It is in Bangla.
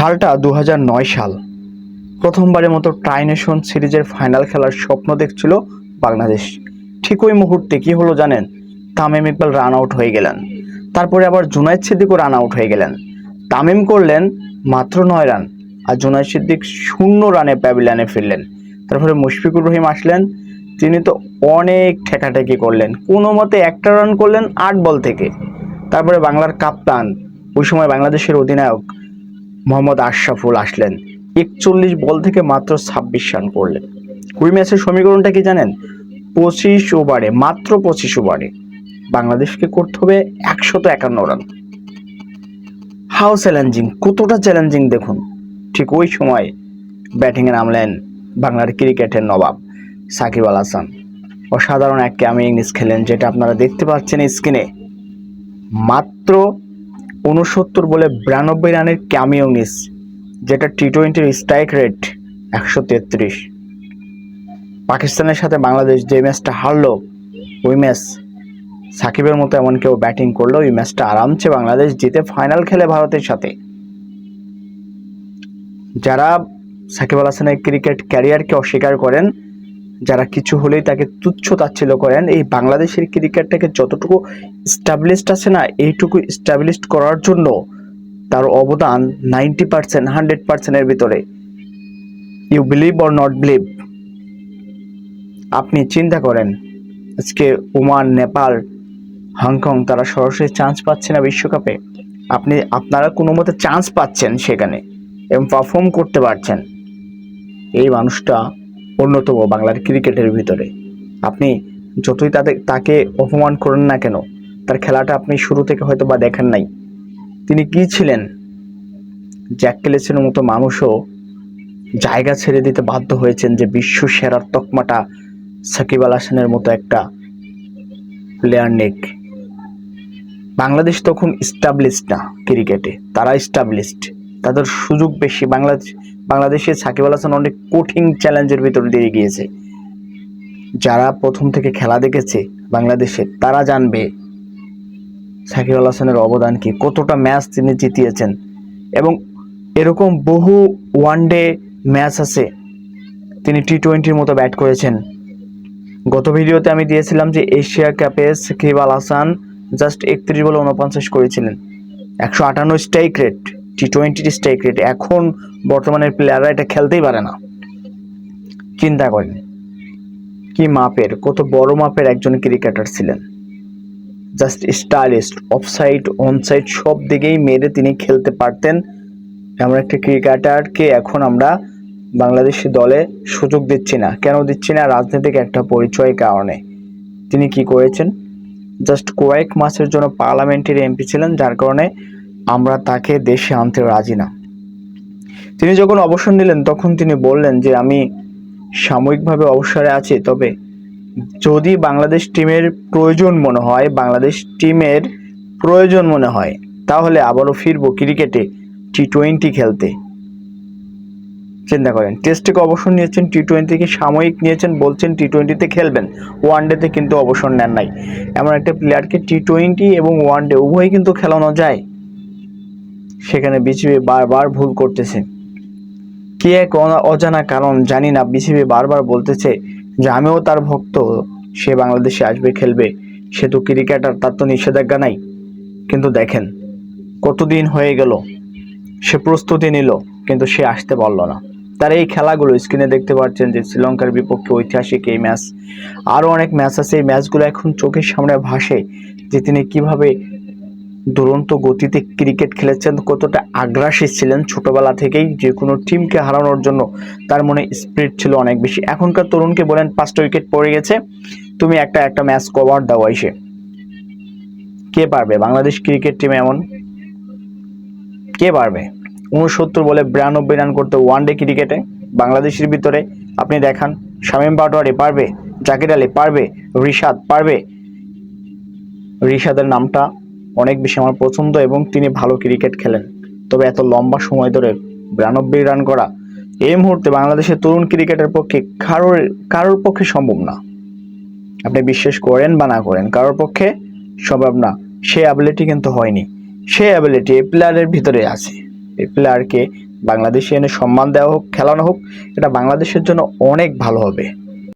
সালটা দু সাল। প্রথমবারের মতো ট্রাইনেশন সিরিজের ফাইনাল খেলার স্বপ্ন দেখছিল বাংলাদেশ। ঠিক ওই মুহূর্তে কী হলো জানেন? তামিম ইকবাল রান আউট হয়ে গেলেন। তারপরে আবার জুনাইদ সিদ্দিকও রান আউট হয়ে গেলেন। তামিম করলেন মাত্র নয় রান আর জুনাইদ সিদ্দিক শূন্য রানে প্যাভিলিয়নে ফিরলেন। তারপরে মুশফিকুর রহিম আসলেন। তিনি তো অনেক ঠেকাঠেকি করলেন। কোনো মতে একটা রান করলেন আট বল থেকে। তারপরে বাংলার কাপ্তান, ওই সময় বাংলাদেশের অধিনায়ক মোহাম্মদ আশরাফুল আসলেন। একচল্লিশ বল থেকে মাত্র ছাব্বিশ রান করলেন। ওই ম্যাচের সমীকরণটা কি জানেন? পঁচিশ ওভারে, মাত্র পঁচিশ ওভারে। বাংলাদেশকে করতে হবে একশত একান্ন রান। হাউ চ্যালেঞ্জিং, কতটা চ্যালেঞ্জিং দেখুন। ঠিক ওই সময় ব্যাটিংয়ে নামলেন বাংলার ক্রিকেটের নবাব সাকিব আল হাসান। অসাধারণ এক ক্যামি ইংলিশ খেলেন, যেটা আপনারা দেখতে পাচ্ছেন স্ক্রিনে। মাত্র উনসত্তর বলে বিরানব্বই রানের ক্যামিও মিস, যেটা টি টোয়েন্টির স্ট্রাইক রেট একশো তেত্রিশ। পাকিস্তানের সাথে বাংলাদেশ যে ম্যাচটা হারলো, ওই ম্যাচ সাকিবের মতো এমন কেউ ব্যাটিং করল, ওই ম্যাচটা আরামসে বাংলাদেশ জিতে ফাইনাল খেলে ভারতের সাথে। যারা সাকিব আল হাসানের ক্রিকেট ক্যারিয়ারকে অস্বীকার করেন যারা কিছু হলেই তাকে তুচ্ছ তাচ্ছিল্য করেন, এই বাংলাদেশের ক্রিকেটটাকে যতটুকু স্টাবলিশড আছে না, এইটুকু স্টাবলিশড করার জন্য তার অবদান নাইনটি পার্সেন্ট হান্ড্রেড পার্সেন্টের ভিতরে। You believe or not believe আপনি চিন্তা করেন, আজকে ওমান, নেপাল, হংকং, তারা সরাসরি চান্স পাচ্ছে না বিশ্বকাপে। আপনি, আপনারা কোনো মতে চান্স পাচ্ছেন সেখানে এবং পারফর্ম করতে পারছেন। এই মানুষটা অন্যতম বাংলার ক্রিকেটের ভিতরে। আপনি যতই তাদের তাকে অপমান করেন না কেন, তার খেলাটা আপনি শুরু থেকে হয়তো বা দেখেন নাই। তিনি কি ছিলেন? জ্যাক কেলেসের মতো মানুষও জায়গা ছেড়ে দিতে বাধ্য হয়েছেন যে বিশ্ব সেরার তকমাটা সাকিব আল হাসানের মতো একটা প্লেয়ার নেক। বাংলাদেশ তখন স্টাবলিশড না ক্রিকেটে, তারা স্টাবলিশড তাদের সুযোগ বেশি। বাংলাদেশ বাংলাদেশে সাকিব আল হাসান অনেক কঠিন চ্যালেঞ্জের ভিতর দিয়ে গিয়েছে যারা প্রথম থেকে খেলা দেখেছে বাংলাদেশে, তারা জানবে সাকিব আল হাসানের অবদান কি, কতটা ম্যাচ তিনি জিতিয়েছেন। এবং এরকম বহু ওয়ানডে ম্যাচ আছে, তিনি টি টোয়েন্টির মতো ব্যাট করেছেন। গত ভিডিওতে আমি দিয়েছিলাম যে এশিয়া কাপে সাকিব আল হাসান জাস্ট একত্রিশ বলে উনপঞ্চাশ করেছিলেন। একশো আটান্ন স্ট্রাইক রেট টি টোয়েন্টির স্ট্রাইক রেট এখন বর্তমানের প্লেয়াররা এটা খেলতেই পারে না। চিন্তা করেন, কি মাপের, কত বড় মাপের একজন ক্রিকেটার ছিলেন। জাস্ট স্টাইলিস্ট অফসাইড অনসাইড সব দিকেই মেরে তিনি খেলতে পারতেন। এমন একটা ক্রিকেটারকে এখন আমরা বাংলাদেশি দলে সুযোগ দিচ্ছি না। কেন দিচ্ছি না? রাজনৈতিক একটা পরিচয় কারণে। তিনি কি করেছেন? জাস্ট কয়েক মাসের জন্য পার্লামেন্টের এমপি ছিলেন, যার কারণে আমরা তাকে দেশে আনতে রাজি না। তিনি যখন অবসর নিলেন, তখন তিনি বললেন যে, আমি সাময়িকভাবে অবসরে আছি, তবে যদি বাংলাদেশ টিমের প্রয়োজন মনে হয়, বাংলাদেশ টিমের প্রয়োজন মনে হয়, তাহলে আবারও ফিরবো ক্রিকেটে টি টোয়েন্টি খেলতে। চিন্তা করেন, টেস্ট থেকে অবসর নিয়েছেন টি টোয়েন্টিকে সাময়িক নিয়েছেন, বলছেন টি টোয়েন্টিতে খেলবেন ওয়ান ডেতে কিন্তু অবসর নেন নাই। এমন একটা প্লেয়ারকে টি টোয়েন্টি এবং ওয়ান ডে উভয়ই কিন্তু খেলানো যায়। সেখানে বিসিবি বারবার ভুল করতেছে। কি এক অজানা কারণ জানি না, বিসিবি বারবার বলতেছে যে আমিও তার ভক্ত, সে বাংলাদেশে আসবে, খেলবে। সে তো ক্রিকেটার, তার তো নিষেধাজ্ঞা নাই। কিন্তু দেখেন, কতদিন হয়ে গেল, সে প্রস্তুতি নিল, কিন্তু সে আসতে পারল না। তার এই খেলাগুলো স্ক্রিনে দেখতে পাচ্ছেন যে শ্রীলঙ্কার বিপক্ষে ঐতিহাসিক এই ম্যাচ। আরও অনেক ম্যাচ আছে, এই ম্যাচগুলো এখন চোখের সামনে ভাসে যে তিনি কীভাবে দুরন্ত গতিতে ক্রিকেট খেলেছেন, কতটা আগ্রাসী ছিলেন ছোটবেলা থেকেই যে কোনো টিমকে হারানোর জন্য তার মনে স্পিরিট ছিল অনেক বেশি। এখনকার তরুণকে বলেন, পাঁচটা উইকেট পড়ে গেছে, তুমি একটা একটা ম্যাচ কভার দাও এসে। কে পারবে? বাংলাদেশ ক্রিকেট টিমে এমন? কে পারবে? উনসত্তর বলে বিরানব্বই রান করতে ওয়ান ডে ক্রিকেটে বাংলাদেশের ভিতরে আপনি দেখান, শামীম পাটোয়ারি পারবে, জাকির আলী পারবে, রিশাদ পারবে। রিশাদের নামটা অনেক বেশি আমার পছন্দ এবং তিনি ভালো ক্রিকেট খেলেন। তবে এত লম্বা সময় ধরে বিরানব্বই রান করা এই মুহূর্তে বাংলাদেশের তরুণ ক্রিকেটের পক্ষে কারোর কারোর পক্ষে সম্ভব না। আপনি বিশ্বাস করেন বা না করেন, কারোর পক্ষে সম্ভব না। সে অ্যাবিলিটি কিন্তু হয়নি। সে অ্যাবিলিটি এই প্লেয়ারের ভিতরে আছে। এই প্লেয়ারকে বাংলাদেশে এনে সম্মান দেওয়া হোক, খেলানো হোক, এটা বাংলাদেশের জন্য অনেক ভালো হবে।